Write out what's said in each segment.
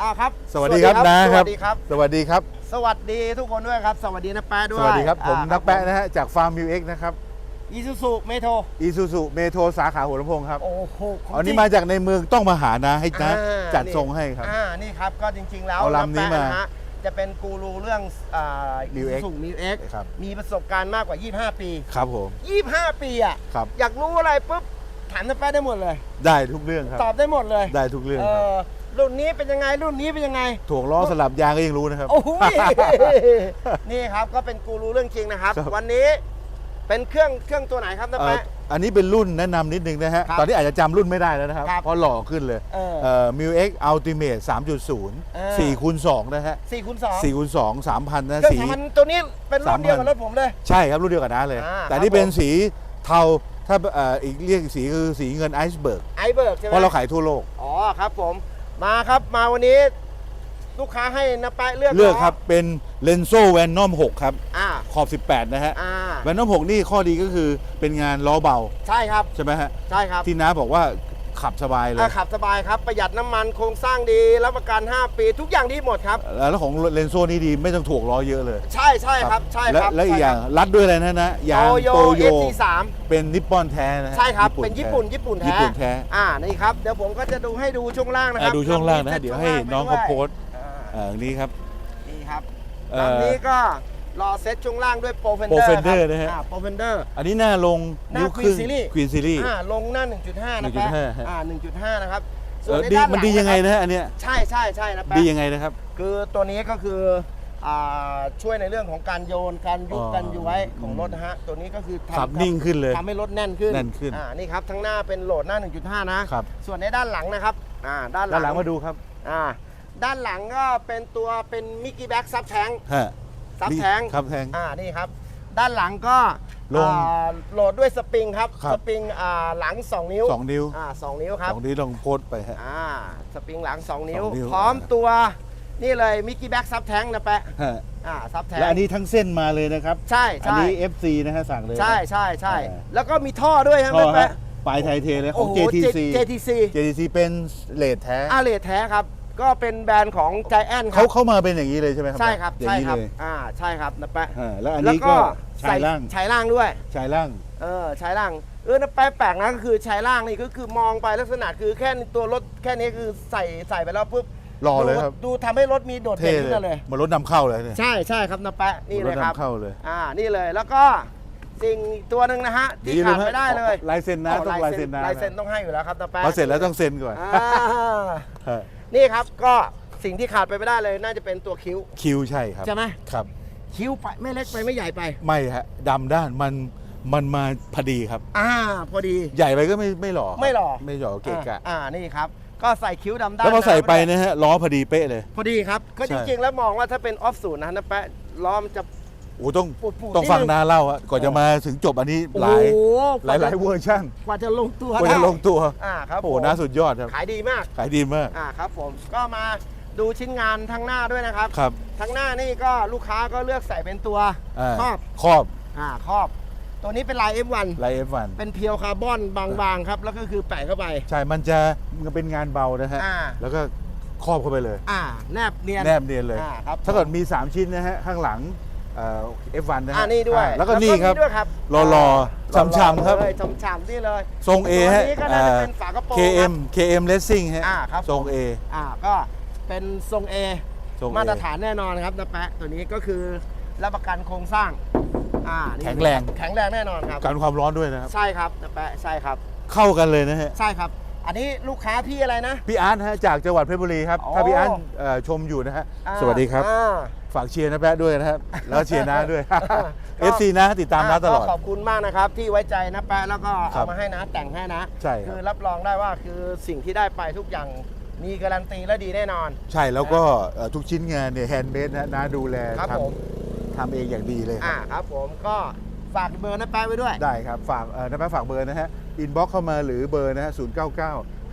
อ่าครับสวัสดีครับนะสครัวับ สดีครับ สวัสดีครับ สวัสดีทุกคนด้วยครับ สวัสดีนะแป๊ะด้วยสวัสดีครับ ผมอ่านักแปะนะฮะจากฟาร์มมิวเอ็กนะครับอีซูซูเมโทรอีซูซูเมโทรสาขาหัวลำโพงครับโอ้โหของอันนี้จริง มาจากในเมืองต้องมาหานะให้นะ อ่าจัดนี่ ทรงให้ครับ อ่านี่ครับก็จริง ๆ แล้วเอาลำนี้แป๊ะมานะฮะจะเป็นกูรูเรื่องอ่า Mu X ซูมิวเอ็กครับ มีประสบการณ์มากกว่า 25 ปี ครับผม25 ปีอะครับ อยากรู้อะไรปุ๊บถามนะแป๊ะได้หมดเลย ได้ทุกเรื่องครับ ตอบได้หมดเลยได้ทุกเรื่องเอครับ อ รุ่นนี้เป็นยังไงรุ่นนี้เป็นยังไง ถ่วงล้อสลับยางก็ยังรู้นะครับ โอ้โหนี่ครับก็เป็นกูรู้เรื่องจริงนะครับ ครับ วันนี้เป็นเครื่องเครื่องตัวไหนครับนะเอ่อแป๊ะอันนี้เป็นรุ่นแนะนำนิดนึงนะฮะ ครับตอนนี้อาจจะจำรุ่นไม่ได้แล้วนะครับ ครับเพราะหล่อขึ้นเลยเออเอ่อมิวเอ็กอัลติเมทเออ3.0 4คูณ2นะฮะสี่คูณสอง4คูณ2 3,000นะเครื่องสี สามันตัวนี้เป็นรุ่นเดียวกับ3,000 รถผมเลย ใช่ครับ รุ่นเดียวกับน้าเลย อ่าแต่ครับนี่เป็นผมสีเทา ถ้าเอ่ออีกเรียกสีคือสีเงินไอซ์เบิร์กไอเบิร์กใช่ไหมเพราะเราขายทั่วโลก อ๋อครับผม มาครับมาวันนี้ลูกค้าให้นะแป๊ะเลือกเลือกล้ครับเป็นเลนโซแวนนอม6ครับ อ่าขอบ 18 นะฮะอ่าแวนนอม6นี่ข้อดีก็คือเป็นงานล้อเบา ใช่ครับ ใช่ไหมฮะ ใช่ครับ ที่น้าบอกว่า ขับสบายเลย อ่าขับสบายครับประหยัดน้ำมันโครงสร้างดีรับประกัน 5 ปี ทุกอย่างดีหมดครับ แล้วของเลนโซนี่ดีไม่ต้องถ่วงล้อเยอะเลยใช่ใช่ครับใช่และครับและอีกอย่างใช่ครับรัดด้วยอะไรนะนะยางโตโยโตโย เอสซีสามเป็นนิปปอนแท้นะฮะใช่ครับเป็นญี่ปุ่นแท้ญี่ปุ่นแท้ญี่ปุ่นแท้อ่านี่ครับเดี๋ยวผมก็จะดูให้ดูช่วงล่างนะคอะรับดูช่วงล่างนะฮะทำเดี๋ยวให้น้องเขาโพสต์อ่าเอ่อนี้ครับ นี่ครับเอ่อลำนี้ก็ รอเซ็ตช่วงล่างด้วยโปรเฟนเดอ Pro ร์ Fender นะฮะ โปรเฟนเดอร์ อันนี้หน้าลงหน้านิ้วครึ่ง Queen Series ควีนซีรีส์ อ่าลงหน้า 1.5 นะครับ1.5ฮะ อ่า1.5 นะครับเอส่วนอในดีด้านหลัมันดียังไงะครับนะฮะอันเนี้ยใช่ใช่ใช่นะแป๊ะดียังไงนะครับ คือตัวนี้ก็คืออ่าช่วยในเรื่องของการโยนการยุบอ๋อการย้วยของรถนะฮะ ตัวนี้ก็คือทำขับนิ่งขึ้นเลย ทำให้รถแน่นขึ้นแน่นขึ้น อ่านี่ครับทั้งหน้าเป็นโหลดหน้า 1.5 นะ ครับส่วนในด้านหลังนะครับอ่าด้านหด้าลันหลังมาดูครับอ่าด้านหลังก็เป็นตัวเป็นมิกกี้แบ็กซับแทง ฮะ ซับแทงครับแทงอ่านี่ครับ ด้านหลังก็ลงอ่าโหลดด้วยสปริงครับ ครับ สปริงอ่าหลัง 2 นิ้วสองนิ้วอ่าสองนิ้วครับ สองนิ้วลองโพสต์ไปฮะ อ่าสปริงหลัง 2 นิ้ว สองนิ้ว พร้อมตัวนี่เลยมิกกี้แบ็กซับแทงนะแปะฮะอ่าซับแทงและอันนี้ทั้งส้นมาเลยนะครับ ใช่อันใช่นี้ FC นะฮะสั่งเลยนะ ใช่ใช่ใช่อ่าแล้วก็มีท่อด้วยครับท่อนะฮะแปะปลายไทยเทเลยขโอ้อง โห JTC JTC JTC เป็นเลทแท้อาเลทแท้ครับ ก็เป็นแบรนด์ของใจแอนคเขารับเข้ามาเป็นอย่างนี้เลยใช่ไหมครับใช่ครับอย่างใช่นี้ครับเลยอ่าใช่ครับนะแปะอ่าแล้วอันแล้วนี้ก็ก็ใส่ชายล่างชายล่างด้วย ชายล่าง เออชายล่างเออนะแปะแปลกนะก็คือชายล่างนี่ก็คือมองไปลักษณะคือแค่ตัวรถแค่นี้คือใส่ใส่ไปแล้วปุ๊บหล่อเลยครับ ดูดูทำให้รถมีโดดเท่เด่นขึ้นเลมายเลยเหมันรถนำเข้าเลยเนี่ยใช่ใช่ครับนะแปะนี่เหเลมือยนรถครับนำเข้าเลย อ่านี่เลยแล้วก็ สิ่งอีกตัวหนึ่งนะฮะที่ขาดไม่ได้เลยลายเซ็นนะต้องลายเซ็นนะลายเซ็นต้องให้อยู่แล้วครับนะแปะพอเสร็จแล้วต้องเซ็นก่อนอ่าฮะนี่ครับก็สิ่งที่ขาดไปไม่ได้เลยน่าจะเป็นตัวคิ้วคิวใช่ครับใช่ไหมครับ คิ้วไปไม่เล็กไปไม่ใหญ่ไป ไม่ฮะดำด้านมันมันมาพอดีครับ อ่า พอดี ใหญ่ไปก็ไม่ไม่หล่อครับไม่หล่อ ไม่หล่อเกะกะ อ่าอ่านี่ครับ ก็ใส่คิ้วดำด้านแล้วพอใส่ไปหน้านะฮะล้อพอดีเป๊ะเลย พอดีครับ ก็ใช่จริงๆแล้วมองว่าถ้าเป็นออฟศูนย์นะนะแปะล้อมนจะ โอ้ต้องปูดๆต้องฟังนิดนึงนาเล่าอะก่อนจะมาถึงจบอันนี้หลายโอ้โหหลายหลายเวอร์ชันกว่าจะลงตัวกว่าจะได้ลงตัวอ่าครับโอ้โหผมน่าสุดยอดครับขายดีมากขายดีมากอ่าครับผมก็มาดูชิ้นงานทั้งหน้าด้วยนะครับครับทั้งหน้านี่ก็ลูกค้าก็เลือกใส่เป็นตัวาครอบครอบอ่าครอบตัวนี้เป็นลาย F1 ไลเอฟวันเป็นเพียวคาร์บอนบางๆครับ แล้วก็คือแปะเข้าไป ใช่ มันจะมันเป็นงานเบานะฮะอ่าแล้วก็ครอบเข้าไปเลย อ่า แนบเนียน แนบเนียนเลยอ่าครับถ้าเกิดมี 3 ชิ้นนะฮะ ข้างหลัง เอ่อ F1 นะฮะอ่านี่ด้วยอ่าแล้วก็นี่ครับ ด้วยครับรอรอช้ำๆครับ เลยช้ำๆนี่เลยทรง A ฮะตัวนี้ก็น่าจะเป็นฝากระโปรง KM KM Racing ฮะอ่าครับ ทรง A อ่าก็เป็นทรง A ทรง A มาตรฐานแน่นอนครับนะแปะตัวนี้ก็คือรับประกันโครงสร้างอ่านี่แข็งแรง แข็งแรงแน่นอนครับ กันความร้อนด้วยนะครับ ใช่ครับนะแปะใช่ครับ เข้ากันเลยนะฮะ ใช่ครับ อันนี้ลูกค้าพี่อะไรนะ พี่อาร์ตฮะจากจังหวัดเพชรบุรีครับ อ๋อ ถ้าพี่อาร์ตเอ่อชมอยู่นะฮะ อ่าสวัสดีครับ อ่า ฝากเชียร์นะแป๊ะด้วยนะครับ แล้วเชียร์น้าด้วยก็ FC นะติดตามน้าตลอดก็ขอบคุณมากนะครับที่ไว้ใจนะแปะแล้วก็ครัเอาบมาให้นะแต่งให้นะ ใช่ครับคือรับรองได้ว่าคือสิ่งที่ได้ไปทุกอย่างมีการันตีและดีแน่นอน ใช่แล้วก็เอ่อทุกชิ้นงานเนี่ยแฮนด์เมดนะน้าดูแลครับทผมำทำเองอย่างดีเลยคอ่ารับครับผมก็ฝากเบอร์นะแปะไว้ด้วย ได้ครับ ฝากเอ่อน้าแป๊ะฝากเบอร์นะฮะอินบ็อกเข้ามาหรือเบอร์นะฮะ0 9 9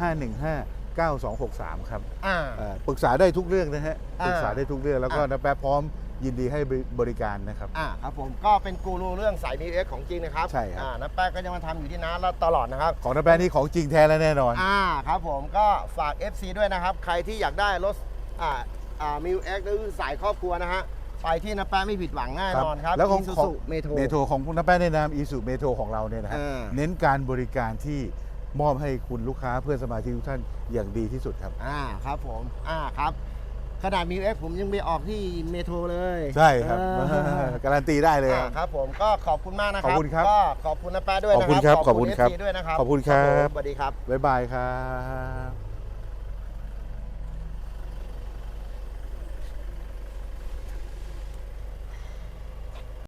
5 1 5 9 2 6 3 ครับอ่า เอ่อปรึกษาได้ทุกเรื่องนะฮะอ่า ปรึกษาได้ทุกเรื่องแล้วก็อ่าน้าแป๊ะพร้อมยินดีให้บริการนะครับ อ่าครับผมก็เป็นกูรูเรื่องสายมีเอ็กของจริงนะครับใช่ครับ อ่าน้าแป๊ะก็ยังมาทำอยู่ที่น้าแล้วตลอดนะครับ ของน้าแป๊ะนี่ของจริงแท้และแน่นอน อ่าครับผมก็ฝาก FC ด้วยนะครับ ใครที่อยากได้รถอ่าอ่ามิวเอ็กซ์หรือสายครอบครัวนะฮะไปที่นาแป๊ะไม่ผิดหวังแน่นอนครับแล้วของซูของซูเมโทรเมโทรของน้าแป้ในนามอีสุเมโทรของเราเนี่ยนะฮะอ่า เน้นการบริการที่ มอบให้คุณลูกค้าเพื่อนสมาชิกทุกท่านอย่างดีที่สุดครับ อ่าครับผม อ่าครับ ขนาดมิวเอ็กซ์ผมยังไปออกที่เมโทรเลยใช่ครับ เออ การันตีได้เลยอ่าครับ ครับผมก็ขอบคุณมากนะครัขอบคุณครับก็ขอบคุณนาแป๊ะด้วยนะขอบคุณครับขอบคุณครับขอบคุณ FC ด้วยนะครับขอบคุณครับผมสวัสดีครับ บ๊ายบายครับ